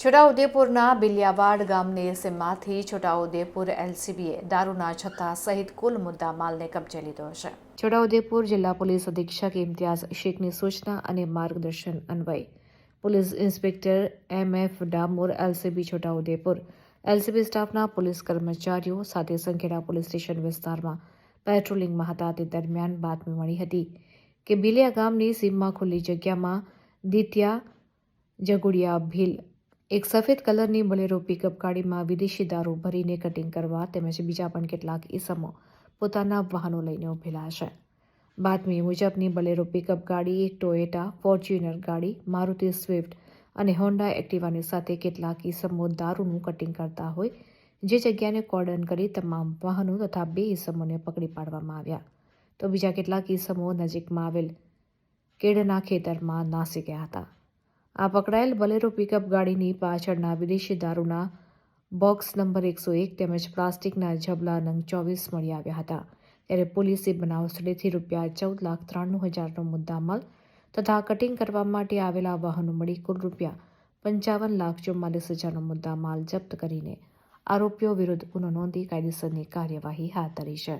છોટાઉદેપુરના બિલિયાવાડ ગામની સીમમાંથી છોટાઉદેપુર એલસીબીએ દારૂના છત્તા સહિત કુલ મુદ્દા માલને કબજે લીધો છે. છોટાઉદેપુર જિલ્લા પોલીસ અધિક્ષક ઇમ્તિયાઝ શેખની સૂચના અને માર્ગદર્શન અન્વયે police inspector M F Damor LCB Chhota Udepur, LCB સ્ટાફના પોલીસ કર્મચારીઓ સાથે સંખેડા પોલીસ સ્ટેશન વિસ્તારમાં પેટ્રોલિંગમાં હતા. તે દરમિયાન બાતમી મળી હતી કે બિલિયા ગામની સીમમાં ખુલ્લી જગ્યામાં દિત્યા જગુડિયા ભીલ એક સફેદ કલરની બોલેરો પિકઅપ ગાડીમાં વિદેશી દારૂ ભરીને કટિંગ કરવા તેમજ બીજા પણ કેટલાક ઇસમો પોતાના વાહનો લઈને ઉભેલા છે. બાતમી મુજબની બલેરો પિકઅપ ગાડી એક ટોયેટા, ફોર્ચ્યુનર ગાડી, મારુતિ સ્વિફ્ટ અને હોન્ડા એક્ટિવાની સાથે કેટલાક ઇસમો દારૂનું કટિંગ કરતા હોય જે જગ્યાને કોર્ડન કરી તમામ વાહનો તથા બે ઇસમોને પકડી પાડવામાં આવ્યા. તો બીજા કેટલાક ઇસમો નજીકમાં આવેલ કેળના ખેતરમાં નાસી ગયા હતા. આ પકડાયેલ બલેરો પિકઅપ ગાડીની પાછળના વિદેશી દારૂના બોક્સ નંબર એકસો એક તેમજ પ્લાસ્ટિકના ઝબલા નંગ ચોવીસ મળી આવ્યા હતા. ત્યારે પોલીસે બનાવ સ્થળેથી રૂપિયા ચૌદ લાખ ત્રાણું હજારનો મુદ્દામાલ તથા કટિંગ કરવા માટે આવેલા વાહનો મળી કુલ રૂપિયા પંચાવન લાખ ચુમ્માલીસ હજારનો મુદ્દામાલ જપ્ત કરીને આરોપીઓ વિરુદ્ધ ગુનો નોંધી કાયદેસરની કાર્યવાહી હાથ ધરી છે.